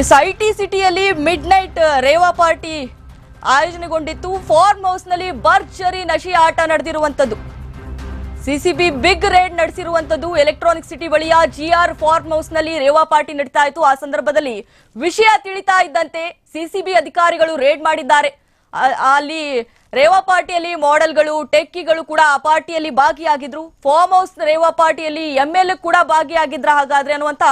S, I T ಸಿಟಿಯಲ್ಲಿ midnight rave party ಆಯೋಜನೆಗೊಂಡಿತ್ತು. Farm ಹೌಸ್ನಲ್ಲಿ ಬರ್ಜರಿ ನಶಿ ಆಟ ನಡೆದಿರುವಂತದ್ದು ಸಿಸಿಬಿ ಬಿಗ್ ರೇಡ್ ನಡೆಸಿರುವಂತದ್ದು ಎಲೆಕ್ಟ್ರಾನಿಕ್ ಸಿಟಿ ಬಳಿಯ ಜಿಆರ್ ಫಾರ್ಮ್ ಹೌಸ್ನಲ್ಲಿ ರೇವಾ ಪಾರ್ಟಿ ನಡೀತಾ ಇತ್ತು. ಆ ಸಂದರ್ಭದಲ್ಲಿ ವಿಷಯ ತಿಳಿತಾ ಇದ್ದಂತೆ ಸಿಸಿಬಿ ಅಧಿಕಾರಿಗಳು ರೇಡ್ ಮಾಡಿದ್ದಾರೆ. ಅಲ್ಲಿ ರೇವಾ ಪಾರ್ಟಿಯಲ್ಲಿ ಮಾಡೆಲ್ಗಳು ಟೆಕ್ಕಿಗಳು ಕೂಡ ಆ ಪಾರ್ಟಿಯಲ್ಲಿ ಭಾಗಿಯಾಗಿದ್ರು. ಫಾರ್ಮ್ ಹೌಸ್ ರೇವಾ ಪಾರ್ಟಿಯಲ್ಲಿ ಎಂ ಎಲ್ ಕೂಡ ಭಾಗಿಯಾಗಿದ್ರ ಹಾಗಾದ್ರೆ ಅನ್ನುವಂತ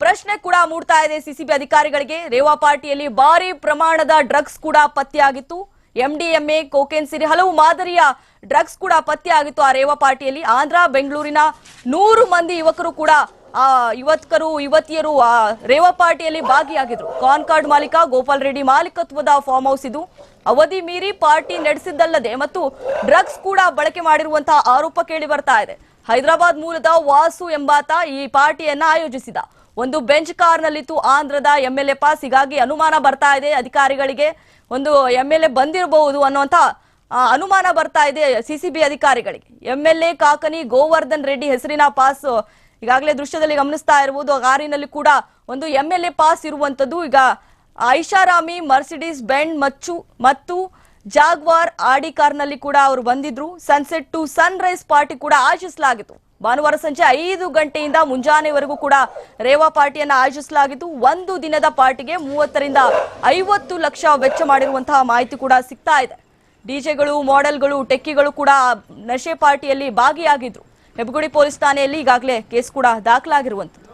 ಪ್ರಶ್ನೆ ಕೂಡ ಮೂಡ್ತಾ ಇದೆ ಸಿಸಿಬಿ ಅಧಿಕಾರಿಗಳಿಗೆ. ರೇವಾ ಪಾರ್ಟಿಯಲ್ಲಿ ಭಾರಿ ಪ್ರಮಾಣದ ಡ್ರಗ್ಸ್ ಕೂಡ ಪತ್ತೆಯಾಗಿತ್ತು. ಎಂಡಿಎಂಎ ಕೋಕೇನ್ ಸಿರಿ ಹಲವು ಮಾದರಿಯ ಡ್ರಗ್ಸ್ ಕೂಡ ಪತ್ತೆಯಾಗಿತ್ತು ಆ ರೇವಾ ಪಾರ್ಟಿಯಲ್ಲಿ. ಆಂಧ್ರ, ಬೆಂಗಳೂರಿನ ನೂರು ಮಂದಿ ಯುವಕರು ಕೂಡ, ಆ ಯುವಕರು ಯುವತಿಯರು, ಆ, ರೇವಾ ಪಾರ್ಟಿಯಲ್ಲಿ ಭಾಗಿಯಾಗಿದ್ರು. ಕಾನ್ಕಾರ್ಡ್ ಮಾಲೀಕ ಗೋಪಾಲ್ ರೆಡ್ಡಿ ಮಾಲೀಕತ್ವದ ಫಾರ್ಮ್ ಹೌಸ್ ಇದು. ಅವಧಿ ಮೀರಿ ಪಾರ್ಟಿ ನಡೆಸಿದ್ದಲ್ಲದೆ ಮತ್ತು ಡ್ರಗ್ಸ್ ಕೂಡ ಬಳಕೆ ಮಾಡಿರುವಂತಹ ಆರೋಪ ಕೇಳಿ ಬರ್ತಾ ಇದೆ. ಹೈದರಾಬಾದ್ ಮೂಲದ ವಾಸು ಎಂಬಾತ ಈ ಪಾರ್ಟಿಯನ್ನ ಆಯೋಜಿಸಿದ. ಒಂದು ಬೆಂಚ್ ಕಾರ್ನಲ್ಲಿತ್ತು ಆಂಧ್ರದ ಎಂಎಲ್ಎ ಪಾಸ್. ಹೀಗಾಗಿ ಅನುಮಾನ ಬರ್ತಾ ಇದೆ ಅಧಿಕಾರಿಗಳಿಗೆ. ಒಂದು ಎಂ ಎಲ್ ಎ ಬಂದಿರಬಹುದು ಅನ್ನುವಂತ ಅನುಮಾನ ಬರ್ತಾ ಇದೆ ಸಿಸಿಬಿ ಅಧಿಕಾರಿಗಳಿಗೆ. M L A Kakani Govardhan Reddy ಹೆಸರಿನ ಪಾಸ್, ಈಗಾಗಲೇ ದೃಶ್ಯದಲ್ಲಿ ಗಮನಿಸ್ತಾ ಇರಬಹುದು. ಕಾರಿನಲ್ಲಿ ಕೂಡ ಒಂದು ಎಂ ಎಲ್ ಎ ಪಾಸ್ ಇರುವಂತದ್ದು ಈಗ ಐಷಾರಾಮಿ ಮರ್ಸಿಡೀಸ್ ಬೆಂಡ್, ಮಚ್ಚು ಮತ್ತು ಜಾಗ್ವಾರ್ ಆಡಿ ಕಾರ್ನಲ್ಲಿ ಕೂಡ ಅವರು ಬಂದಿದ್ರು. Sunset to sunrise party ಕೂಡ ಆಯೋಜಿಸಲಾಗಿತ್ತು ಭಾನುವಾರ ಸಂಜೆ ಐದು ಗಂಟೆಯಿಂದ ಮುಂಜಾನೆವರೆಗೂ ಕೂಡ ರೇವಾ ಪಾರ್ಟಿಯನ್ನು ಆಯೋಜಿಸಲಾಗಿದ್ದು, ಒಂದು ದಿನದ ಪಾರ್ಟಿಗೆ ಮೂವತ್ತರಿಂದ ಐವತ್ತು ಲಕ್ಷ ವೆಚ್ಚ ಮಾಡಿರುವಂತಹ ಮಾಹಿತಿ ಕೂಡ ಸಿಗ್ತಾ ಇದೆ. ಡಿಜೆಗಳು, ಮಾಡೆಲ್ಗಳು, ಟೆಕ್ಕಿಗಳು ಕೂಡ ನಶೆ ಪಾರ್ಟಿಯಲ್ಲಿ ಭಾಗಿಯಾಗಿದ್ರು. ಹೆಬ್ಗುಡಿ ಪೊಲೀಸ್ ಠಾಣೆಯಲ್ಲಿ ಈಗಾಗಲೇ ಕೇಸ್ ಕೂಡ ದಾಖಲಾಗಿರುವಂತದ್ದು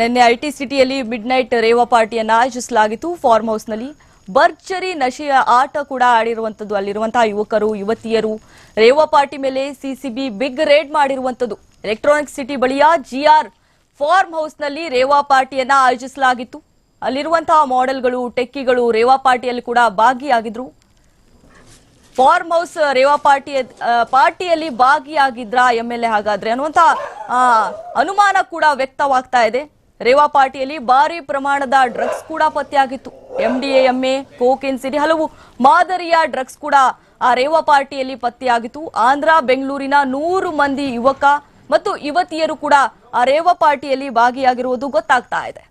ನಿನ್ನೆ ಐಟಿ ಸಿಟಿಯಲ್ಲಿ ಮಿಡ್ ನೈಟ್ ರೇವಾ ಪಾರ್ಟಿಯನ್ನು ಆಯೋಜಿಸಲಾಗಿತ್ತು. ಫಾರ್ಮ್ ಹೌಸ್ನಲ್ಲಿ ಭರ್ಜರಿ ನಶೆಯ ಆಟ ಕೂಡ ಆಡಿರುವಂತದ್ದು ಅಲ್ಲಿರುವಂತಹ ಯುವಕರು, ಯುವತಿಯರು ರೇವಾ ಪಾರ್ಟಿ ಮೇಲೆ ಸಿಸಿಬಿ ಬಿಗ್ ರೇಡ್ ಮಾಡಿರುವಂತದ್ದು ಎಲೆಕ್ಟ್ರಾನಿಕ್ ಸಿಟಿ ಬಳಿಯ ಜಿಆರ್ ಫಾರ್ಮ್ ಹೌಸ್ನಲ್ಲಿ ರೇವಾ ಪಾರ್ಟಿಯನ್ನ ಆಯೋಜಿಸಲಾಗಿತ್ತು. ಅಲ್ಲಿರುವಂತಹ ಮಾಡೆಲ್ಗಳು ಟೆಕ್ಕಿಗಳು ರೇವಾ ಪಾರ್ಟಿಯಲ್ಲಿ ಕೂಡ ಭಾಗಿಯಾಗಿದ್ರು. ಫಾರ್ಮ್ ಹೌಸ್ ರೇವಾ ಪಾರ್ಟಿ ಪಾರ್ಟಿಯಲ್ಲಿ ಭಾಗಿಯಾಗಿದ್ರ ಎಂ ಎಲ್ ಎ ಹಾಗಾದ್ರೆ ಅನ್ನುವಂತ ಅನುಮಾನ ಕೂಡ ವ್ಯಕ್ತವಾಗ್ತಾ ಇದೆ. ರೇವಾ ಪಾರ್ಟಿಯಲ್ಲಿ ಭಾರಿ ಪ್ರಮಾಣದ ಡ್ರಗ್ಸ್ ಕೂಡ ಪತ್ತೆಯಾಗಿತ್ತು. ಎಂಡಿಎಂಎ ಕೋಕೇನ್ ಸಿರಿ ಹಲವು ಮಾದರಿಯ ಡ್ರಗ್ಸ್ ಕೂಡ ಆ ರೇವಾ ಪಾರ್ಟಿಯಲ್ಲಿ ಪತ್ತೆಯಾಗಿತ್ತು. ಆಂಧ್ರ, ಬೆಂಗಳೂರಿನ ನೂರು ಮಂದಿ ಯುವಕ ಮತ್ತು ಯುವತಿಯರು ಕೂಡ ಆ ರೇವಾ ಪಾರ್ಟಿಯಲ್ಲಿ ಭಾಗಿಯಾಗಿರುವುದು ಗೊತ್ತಾಗ್ತಾ ಇದೆ.